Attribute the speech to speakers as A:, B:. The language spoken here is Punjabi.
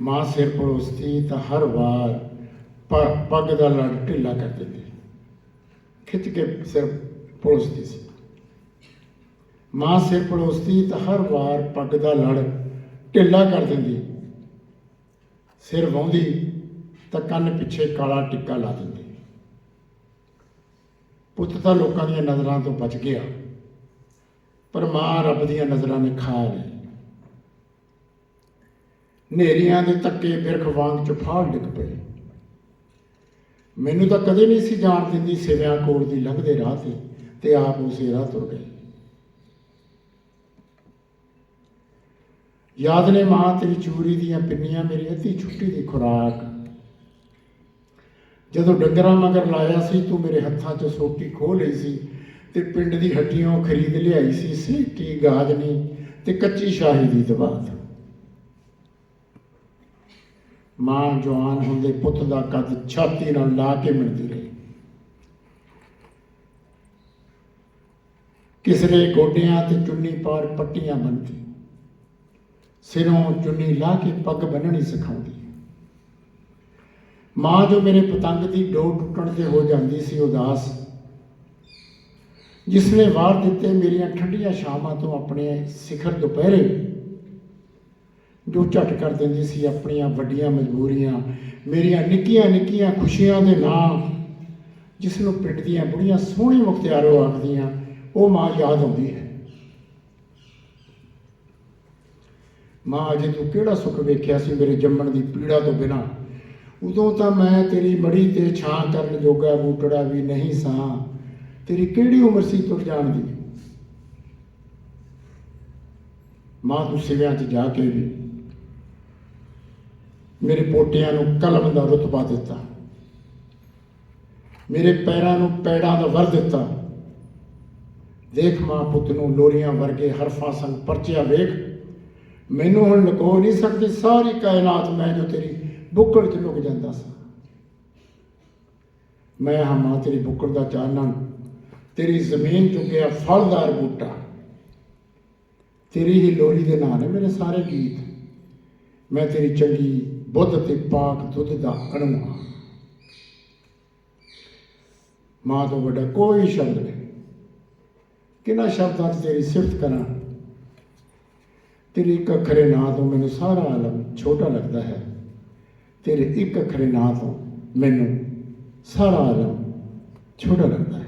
A: ਮਾਂ ਸਿਰ ਪਰੋਸਤੀ ਤਾਂ ਹਰ ਵਾਰ ਪੱਗ ਦਾ ਲੜ ਢਿੱਲਾ ਕਰ ਦਿੰਦੀ। ਖਿੱਚ ਕੇ ਸਿਰ ਪਰੋਸਦੀ ਸੀ। ਮਾਂ ਸਿਰ ਪਰੋਸਤੀ ਤਾਂ ਹਰ ਵਾਰ ਪੱਗ ਦਾ ਲੜ ਢਿੱਲਾ ਕਰ ਦਿੰਦੀ। ਸਿਰ ਵਾਉਂਦੀ ਤਾਂ ਕੰਨ ਪਿੱਛੇ ਕਾਲਾ ਟਿੱਕਾ ਲਾ ਦਿੰਦੀ। ਪੁੱਤ ਤਾਂ ਲੋਕਾਂ ਦੀਆਂ ਨਜ਼ਰਾਂ ਤੋਂ ਬਚ ਗਿਆ। ਪਰ ਮਾਂ ਰੱਬ ਦੀਆਂ ਨਜ਼ਰਾਂ ਨੇ ਖਾ ਲਈ। ਨੇਰੀਆਂ ਦੇ ਧੱਕੇ ਬਿਰਖ ਵਾਂਗ ਚੁਫਾੜ ਡਿੱਗ ਪਏ। ਮੈਨੂੰ ਤਾਂ ਕਦੇ ਨਹੀਂ ਸੀ ਜਾਣ ਦਿੰਦੀ ਸਿਵਿਆਂ ਕੋਲ ਦੀ ਲੰਘਦੇ ਰਾਹ ਤੇ ਤੇ ਆਪ ਉਸੇ ਰਾਹ ਤੁਰ ਗਈ। ਯਾਦ ਨੇ ਮਾਂ ਤੇਰੀ ਚੂਰੀ ਦੀਆਂ ਪਿੰਨੀਆਂ ਮੇਰੀ ਅੱਧੀ ਛੁੱਟੀ ਦੀ ਖੁਰਾਕ। ਜਦੋਂ ਡੰਗਰਾਂ ਮਗਰ ਲਾਇਆ ਸੀ, ਤੂੰ ਮੇਰੇ ਹੱਥਾਂ 'ਚ ਸੋਟੀ ਖੋਹ ਲਈ ਸੀ ਤੇ ਪਿੰਡ ਦੀ ਹੱਟੀਆਂ ਖਰੀਦ ਲਿਆਈ ਸੀ, ਸੇਟੀ ਗਾਜਨੀ ਤੇ ਕੱਚੀ ਸ਼ਾਹੀ ਦੀ ਦਵਾਤ ਮਾਂ ਜਵਾਨ ਹੁੰਦੇ ਪੁੱਤ ਦਾ ਕੱਦ ਛਾਤੀ ਨਾਲ ਲਾ ਕੇ ਮਿਲਦੀ ਰਹੀ। ਕਿਸਰੇ ਗੋਡਿਆਂ ਤੇ ਚੁੰਨੀ ਪਾਰ ਪੱਟੀਆਂ ਬੰਨਦੀ ਸਿਰੋਂ ਚੁੰਨੀ ਲਾ ਕੇ ਪੱਗ ਬੰਨਣੀ ਸਿਖਾਉਂਦੀ। ਮਾਂ ਜੋ ਮੇਰੇ ਪਤੰਗ ਦੀ ਡੋਰ ਟੁੱਟਣ ਤੇ ਹੋ ਜਾਂਦੀ ਸੀ ਉਦਾਸ ਜਿਸ ਨੇ ਵਾਰ ਦਿੱਤੇ ਮੇਰੀਆਂ ਠੰਡੀਆਂ ਸ਼ਾਮਾਂ ਤੋਂ ਆਪਣੇ ਸਿਖਰ ਦੁਪਹਿਰੇ, ਜੋ ਝਟ ਕਰ ਦਿੰਦੀ ਸੀ ਆਪਣੀਆਂ ਵੱਡੀਆਂ ਮਜਬੂਰੀਆਂ, ਮੇਰੀਆਂ ਨਿੱਕੀਆਂ ਨਿੱਕੀਆਂ ਖੁਸ਼ੀਆਂ ਦੇ ਨਾਂ ਜਿਸ ਨੂੰ ਪਿੰਡ ਦੀਆਂ ਬੁੜੀਆਂ ਸੋਹਣੀ ਮੁਖਤਿਆਰੋ ਆਖਦੀਆਂ, ਉਹ ਮਾਂ ਯਾਦ ਆਉਂਦੀ ਹੈ। ਮਾਂ ਅਜੇ ਤੂੰ ਕਿਹੜਾ ਸੁੱਖ ਵੇਖਿਆ ਸੀ ਮੇਰੇ ਜੰਮਣ ਦੀ ਪੀੜਾ ਤੋਂ ਬਿਨਾ? ਉਦੋਂ ਤਾਂ ਮੈਂ ਤੇਰੀ ਮੜੀ ਤੇ ਛਾਂ ਕਰਨ ਜੋਗਾ ਬੂਟੜਾ ਵੀ ਨਹੀਂ ਸਾਂ। ਤੇਰੀ ਕਿਹੜੀ ਉਮਰ ਸੀ ਤੁਰ ਜਾਣ ਦੀ? ਮਾਂ ਤੂੰ ਸਿਵਿਆਂ 'ਚ ਜਾ ਕੇ ਵੀ ਮੇਰੇ ਪੋਟਿਆਂ ਨੂੰ ਕਲਮ ਦਾ ਰੁਤਬਾ ਦਿੱਤਾ। ਮੇਰੇ ਪੈਰਾਂ ਨੂੰ ਪੈੜਾਂ ਦਾ ਵਰ ਦਿੱਤਾ। ਦੇਖ ਮਾਂ ਪੁੱਤ ਨੂੰ ਲੋਰੀਆਂ ਵਰਗੇ ਹਰਫਾਂ ਸੰਗ ਪਰਚਿਆ ਵੇਖ। ਮੈਨੂੰ ਹੁਣ ਲੁਕੋ ਨਹੀਂ ਸਕਦੀ ਸਾਰੀ ਕਾਇਨਾਤ ਮੈਂ ਜੋ ਤੇਰੀ ਬੁੱਕੜ 'ਚ ਲੁਕ ਜਾਂਦਾ ਸੀ। ਮੈਂ ਹਾਂ ਮਾਂ ਤੇਰੀ ਬੁੱਕੜ ਦਾ ਚਾਨਣ ਤੇਰੀ ਜ਼ਮੀਨ ਚੁੱਕਿਆ ਫਲਦਾਰ ਬੂਟਾ। ਤੇਰੀ ਹੀ ਲੋਰੀ ਦੇ ਨਾਂ ਨੇ ਮੇਰੇ ਸਾਰੇ ਗੀਤ। ਮੈਂ ਤੇਰੀ ਚੰਗੀ ਬੁੱਧ ਤੇ ਪਾਕ ਦੁੱਧ ਦਾ ਅਣੂ ਮਾਂ ਤੋਂ ਵੱਡਾ ਕੋਈ ਸ਼ਬਦ ਨਹੀਂ। ਕਿਹਨਾਂ ਸ਼ਬਦਾਂ 'ਚ ਤੇਰੀ ਸਿਫਤ ਕਰਾਂ। ਤੇਰੇ ਇੱਕ ਅੱਖਰੇ ਨਾਂ ਤੋਂ ਮੈਨੂੰ ਸਾਰਾ ਆਲਮ ਛੋਟਾ ਲੱਗਦਾ ਹੈ। ਤੇਰੇ ਇੱਕ ਅੱਖਰੇ ਨਾਂ ਤੋਂ ਮੈਨੂੰ ਸਾਰਾ ਆਲਮ ਛੋਟਾ ਲੱਗਦਾ ਹੈ।